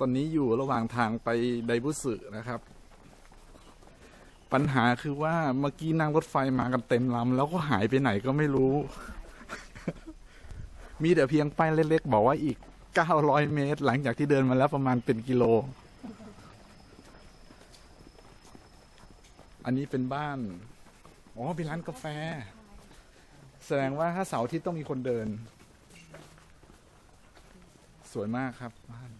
ตอนนี้อยู่ระหว่างทางไปไดบุสึนะครับ ปัญหาคือว่าเมื่อกี้นั่งรถไฟมากันเต็มลำแล้วก็หายไปไหนก็ไม่รู้ มีแต่เพียงป้ายเล็กๆบอกว่าอีก 900 เมตร หลังจากที่เดินมาแล้วประมาณเป็นกิโล อันนี้เป็นบ้าน อ๋อ เป็นร้านกาแฟ แสดงว่าถ้าเสาร์อาที่ต้องมีคนเดิน สวยมากครับบ้าน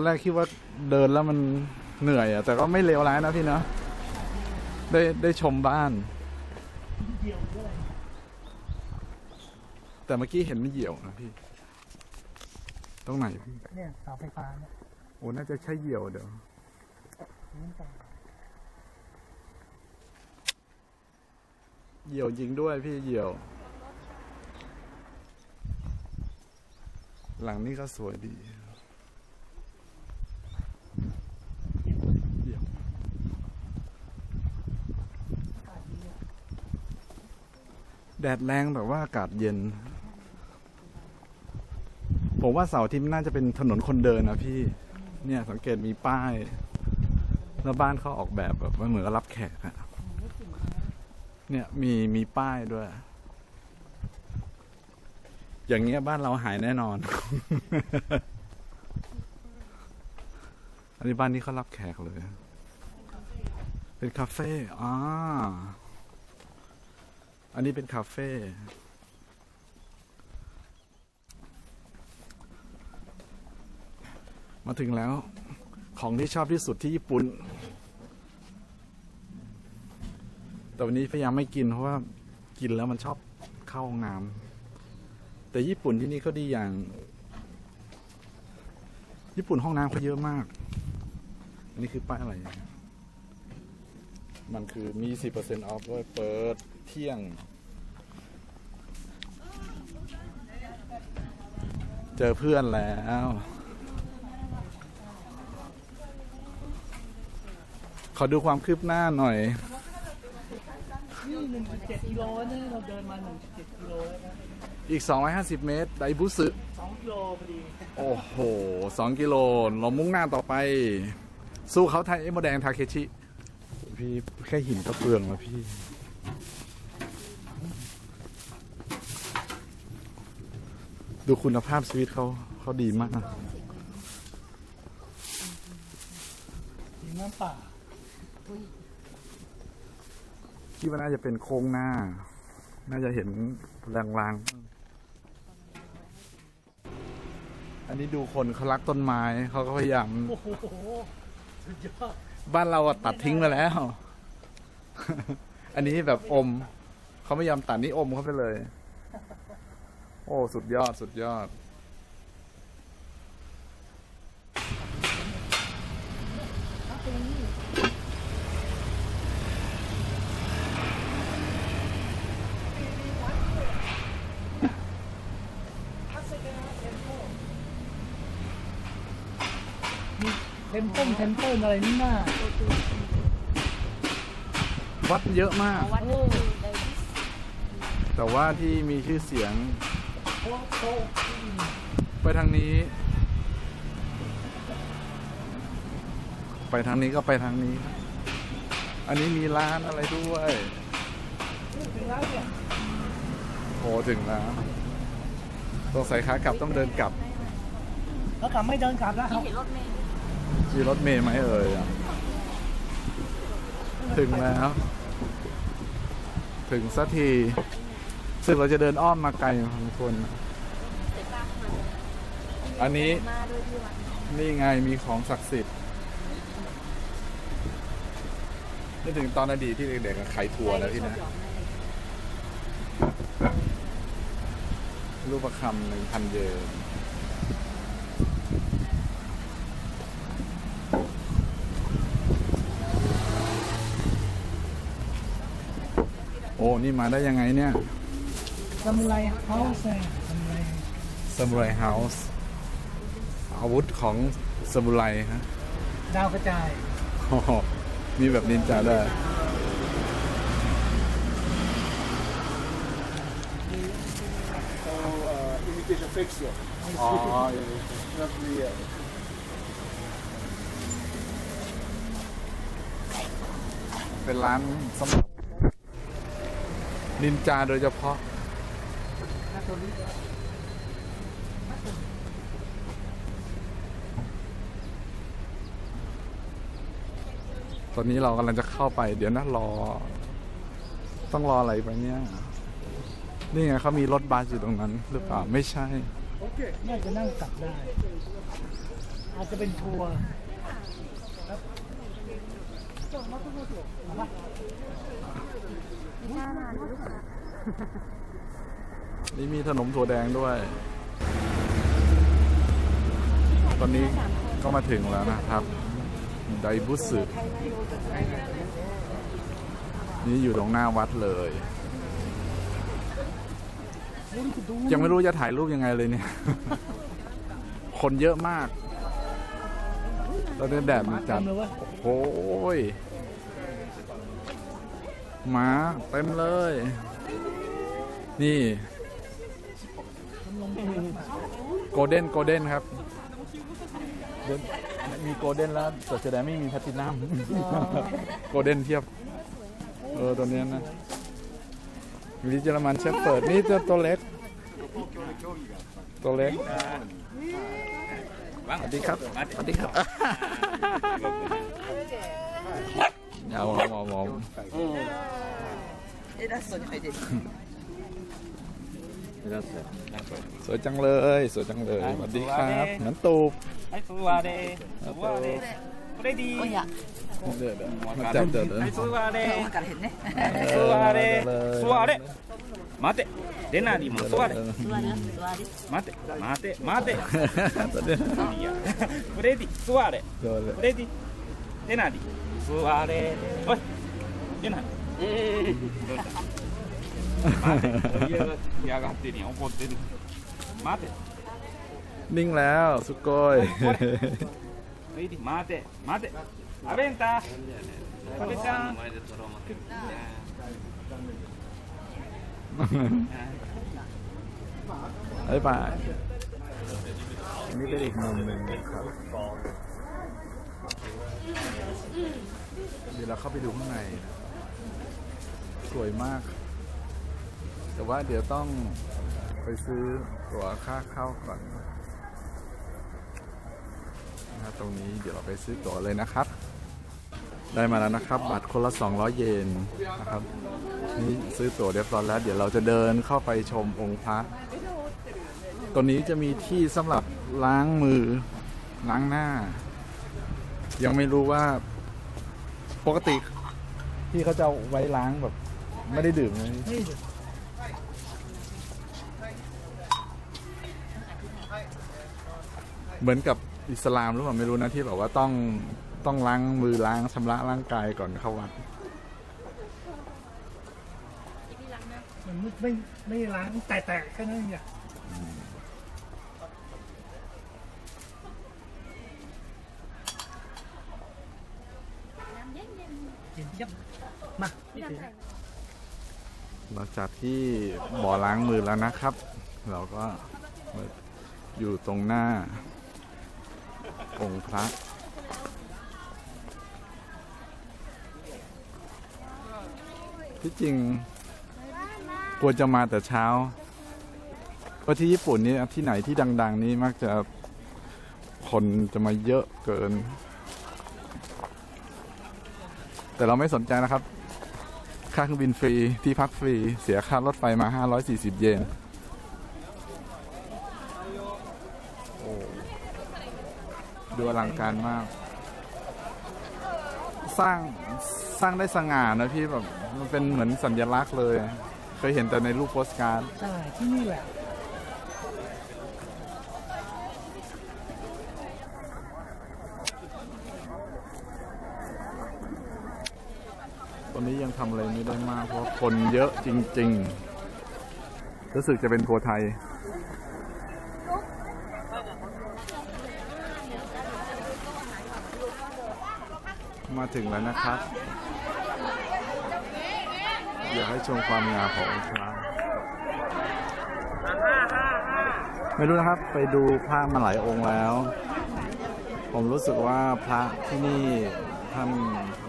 อนแรกคิดว่าเดินแล้วมันเหนื่อยอะแต่ก็ไม่เลวร้ายนะพี่เนาะได้ได้ชมบ้าน แต่เมื่อกี้เห็นไม่เหยี่ยวนะพี่ ตรงไหนพี่เนี่ยเสาไฟฟ้าเนี่ยโอ้น่าจะใช่เหยี่ยวเดี๋ยวนี่ต่อเหยี่ยวจริงด้วยพี่เหยี่ยว หลังนี้ก็สวยดีเหยี่ยว แดดแรงแต่ว่าอากาศเย็น ผมว่าเสาร์ที่น่าจะเป็นถนนคนเดินนะพี่ เนี่ยสังเกตมีป้าย แล้วบ้านเขาออกแบบแบบว่าเหมือนกับรับแขกอะเนี่ยมีมีป้ายด้วย อย่างเงี้ยบ้านเราหายแน่นอน อันนี้บ้านนี้เขารับแขกเลย เป็นคาเฟ่อ่า อันนี้เป็นคาเฟ่มาถึงแล้วของที่ชอบที่สุดที่ญี่ปุ่น แต่วันนี้พยายามไม่กินเพราะว่ากินแล้วมันชอบเข้าห้องน้ำแต่ญี่ปุ่นที่นี่เขาดีอย่าง ญี่ปุ่นห้องน้ำเขาเยอะมาก อันนี้คือป้ายอะไร มันคือมี 10% off ด้วยเปิด เที่ยง เจอเพื่อนแล้วขอดูความคืบหน้าหน่อยนี่หนึ่งจุดเจ็ดกิโลเนี่ยเราเดินมาหนึ่งจุดเจ็ดกิโลแล้วนะอีก 250 เมตร ไดบุสึสองกิโลพอดี โอ้โหสองกิโล เรามุ่งหน้าต่อไป สู้เขาไทยเอ็มโมแดงทาเคชิ พี่แค่หินก็เปลืองแล้วพี่ ดูคุณภาพชีวิตเขาเขาดีมากมีน้ำป่าที่ว่าน่าจะเป็นโค้งหน้า น่าจะเห็นลางๆ อันนี้ดูคนเขารักต้นไม้เขาก็พยายามโอ้โหสุดยอดบ้านเราอะตัดทิ้งไปแล้ว อันนี้แบบอม เขาไม่ยอมตัดนี่อมเข้าไปเลยโอ้ สุดยอด สุดยอด เทมเพิลเทมเพิลอะไรนี่น่าวัดเยอะมาก วัดคือไดวิสแต่ว่าที่มีชื่อเสียงโค้โค้ ไปทางนี้ ไปทางนี้ก็ไปทางนี้ อันนี้มีร้านอะไรด้วยถึงแล้วเนี่ยโหถึงแล้วตรงสายขากลับต้องเดินกลับ แล้วกลับไม่เดินกลับแล้วครับเห็นรถเมล์มีรถเมย์ไหมเอ่ยอะถึงแล้ว ถึงสักที ซึ่งเราจะเดินอ้อมมาไกลพอสมควรเสร็จป้ามาอันนี้มาด้วยที่วัดนี่ไงมีของศักดิ์สิทธิ์นึกถึงตอนอดีตที่เด็กๆอะขายถั่วแล้วที่นะรูปประคำหนึ่งพันเยนโอ้ นี่มาได้ยังไงเนี่ย ซามูไรเฮาส์เนี่ยซามูไรซามูไรเฮาส์อาวุธของซามูไรฮะดาวกระจายโอ้โหมีแบบนินจาด้วย So uh, imitation fake seal. อ๋อ Not real. เป็นร้านสำหรับนินจาโดยเฉพาะ ตอนนี้เรากำลังจะเข้าไปเดี๋ยวนะรอ ต้องรออะไรไปเนี่ย นี่ไงเขามีรถบัสอยู่ตรงนั้นหรือเปล่าไม่ใช่ Okay. น่าจะนั่งกลับได้ อาจจะเป็นทัวร์ นี่มีขนมถั่วแดงด้วย ตอนนี้ก็มาถึงแล้วนะครับ ไดบุสึนี่อยู่ตรงหน้าวัดเลย ยังไม่รู้จะถ่ายรูปยังไงเลยเนี่ย คนเยอะมาก ตอนนี้แดดมันจัด โอ้ยหมาเต็มเลย นี่ โกลเด้นโกลเด้นครับ มีโกลเด้นแล้วแต่จะได้ไม่มีแพตตินัมโกลเด้นเทียบ เออตัวนี้นะลิเยอรมันเชฟเปิดนี่จะตัวเล็ก ตัวเล็กสวัสดีครับสวัสดีครับเอาเอาเอาเอา สวยจังเลย สวยจังเลย สวัสดีครับเหมือนตูบ はい、座れ。座れ。フレディおや、 เดี๋ยวเดี๋ยวมาจับเดี๋ยวเดี๋ยว はい、座れわ。からへんね。座れ。座れ。待て。レナリも座れ。座れ座れ待て。待て。待て。 ตอนนี้ いやフレディ、座れ。 โดนเลย フレディ。レナリ。座れ。おい。レナリ。どうした 待て。嫌が嫌がってるやん。怒ってる。待て。 นิ่งแล้วสุโกย フレディ、待て。待て。アベンタ。アベちゃん。 บ๊ายบายอันนี้เป็นอีกมุมหนึ่งครับเดี๋ยวเราเข้าไปดูข้างใน สวยมาก แต่ว่าเดี๋ยวต้องไปซื้อตั๋วค่าเข้าก่อนนะครับตรงนี้เดี๋ยวเราไปซื้อตั๋วเลยนะครับ ได้มาแล้วนะครับ บัตรคนละ 200 เยนนะครับนี่ซื้อตั๋วเรียบร้อยแล้ว เดี๋ยวเราจะเดินเข้าไปชมองค์พระตรงนี้จะมีที่สำหรับล้างมือล้างหน้า ยังไม่รู้ว่าปกติที่เขาจะเอาไว้ล้างแบบ ไม่ได้ดื่มเลย เหมือนกับอิสลามหรือเปล่าไม่รู้นะที่แบบว่าต้องต้องล้างมือล้างชำระร่างกายก่อนเข้าวัดมันไม่ไม่ล้างแตกๆแค่นั้นเองอะเย็นเยี่ยมมานี่ถือหลังจากที่บ่อล้างมือแล้วนะครับ เราก็มาอยู่ตรงหน้า องค์พระที่จริงควรจะมาแต่เช้า เพราะที่ญี่ปุ่นนี่ที่ไหนที่ดัง ๆ นี่มักจะคนจะมาเยอะเกิน แต่เราไม่สนใจนะครับ ค่าเครื่องบินฟรี ที่พักฟรี เสียค่ารถไฟมา 540 เยน โอ้ ดูอลังการมาก สร้างสร้างได้สง่านะพี่แบบมันเป็นเหมือนสัญลักษณ์เลย เคยเห็นแต่ในรูปโปสการ์ดใช่ที่นี่แหละ ตอนนี้ยังทำอะไรไม่ได้มากเพราะคนเยอะจริง ๆ รู้สึกจะเป็นทัวร์ไทย มาถึงแล้วนะครับ อยากให้ชมความงามขององค์พระไม่รู้นะครับไปดูพระมาหลายองค์แล้ว ผมรู้สึกว่าพระที่นี่ท่าน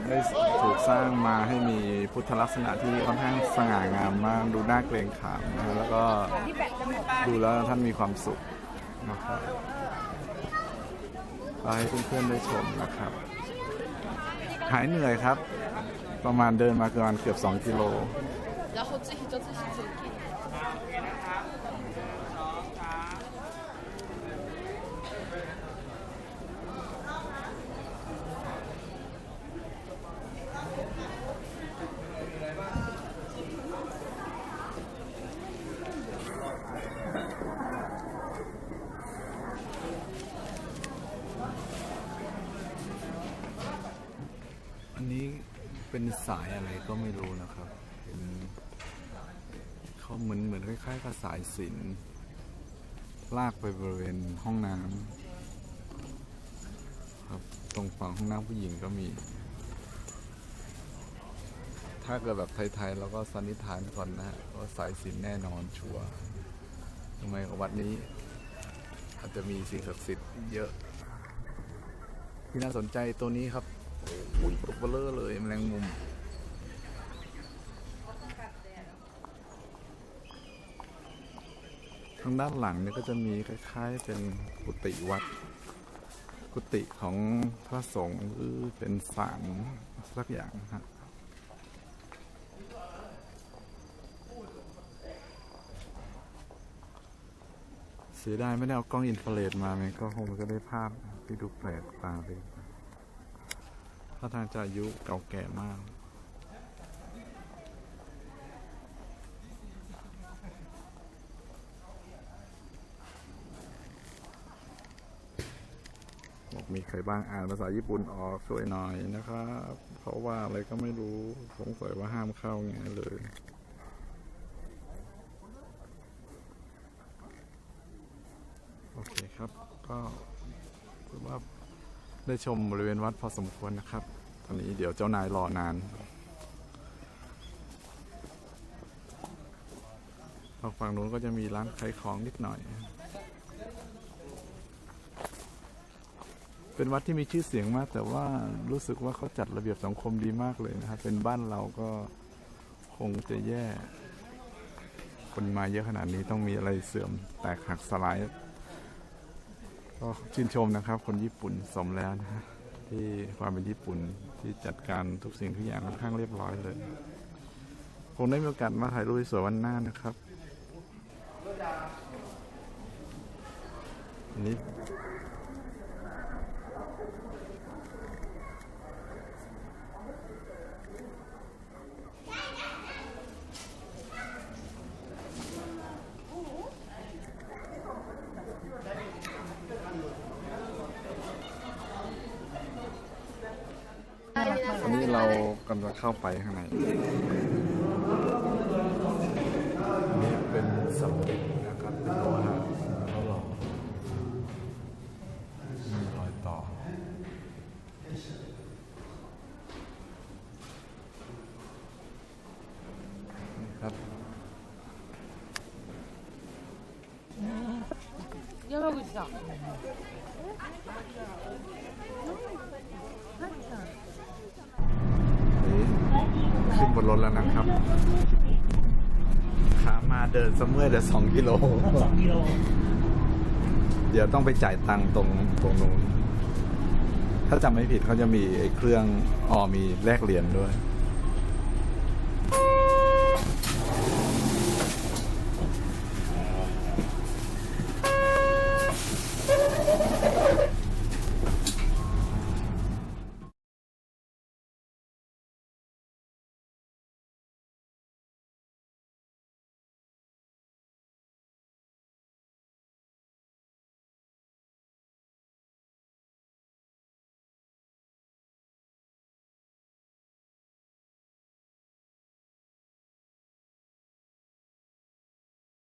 ได้ถูกสร้างมาให้มีพุทธลักษณะที่ค่อนข้างสง่างามมากดูน่าเกรงขามนะแล้วก็ดูแล้วท่านมีความสุขนะครับให้เพื่อนๆได้ชมนะครับ หายเหนื่อยครับ ประมาณเดินมาประมาณเกือบสองกิโลแล้ว เป็นสายอะไรก็ไม่รู้นะครับ เป็นเขาเหมือนเหมือนคล้ายๆกับสายสินลากไปบริเวณห้องน้ำครับ ตรงฝั่งห้องน้ำผู้หญิงก็มี ถ้าเกิดแบบไทยๆเราก็สันนิษฐานก่อนนะฮะว่าสายสินแน่นอนชัวร์ทำไมวัดนี้อาจจะมีสิ่งศักดิ์สิทธิ์เยอะ ที่น่าสนใจตัวนี้ครับ อุ้ยตกเบลอเลยแมลงมุมทางด้านหลังเนี่ยก็จะมีคล้ายๆเป็นกุฏิวัด กุฏิของพระสงฆ์หรือเป็นศาลสักอย่างฮะเสียดายไม่ได้เอากล้องอินฟราเรดมามันก็คงจะได้ภาพที่ดูแปลกตาไป ถ้าทางจะอายุเก่าแก่มาก บอกมีใครบ้างอ่านภาษาญี่ปุ่นออกช่วยหน่อยนะครับ เพราะว่าอะไรก็ไม่รู้สงสัยว่าห้ามเข้าไงเลยโอเคครับก็ ได้ชมบริเวณวัดพอสมควรนะครับ ตอนนี้เดี๋ยวเจ้านายรอนานทางฝั่งนู้นก็จะมีร้านขายของนิดหน่อย เป็นวัดที่มีชื่อเสียงมาก แต่ว่ารู้สึกว่าเขาจัดระเบียบสังคมดีมากเลยนะครับ เป็นบ้านเราก็คงจะแย่ คนมาเยอะขนาดนี้ต้องมีอะไรเสื่อมแตกหักสลาย ก็ชื่นชมนะครับ คนญี่ปุ่นสมแล้วนะฮะที่ความเป็นญี่ปุ่นที่จัดการทุกสิ่งทุกอย่างค่อนข้างเรียบร้อยเลยคงได้มีโอกาสมาถ่ายรูปสวยวันหน้านะครับอันนี้อันนี้ เรากำลังเข้าไปข้างในนี่เป็นสำเร็จ นี่ขึ้นบนรถแล้วนะครับขามาเดินสมเมื่อยเดี๋ยวสองกิโลสองกิโล เดี๋ยวต้องไปจ่ายตังค์ตรงตรงนู้นถ้าจำไม่ผิดเขาจะมีไอ้เครื่องออมีแลกเหรียญด้วย 아,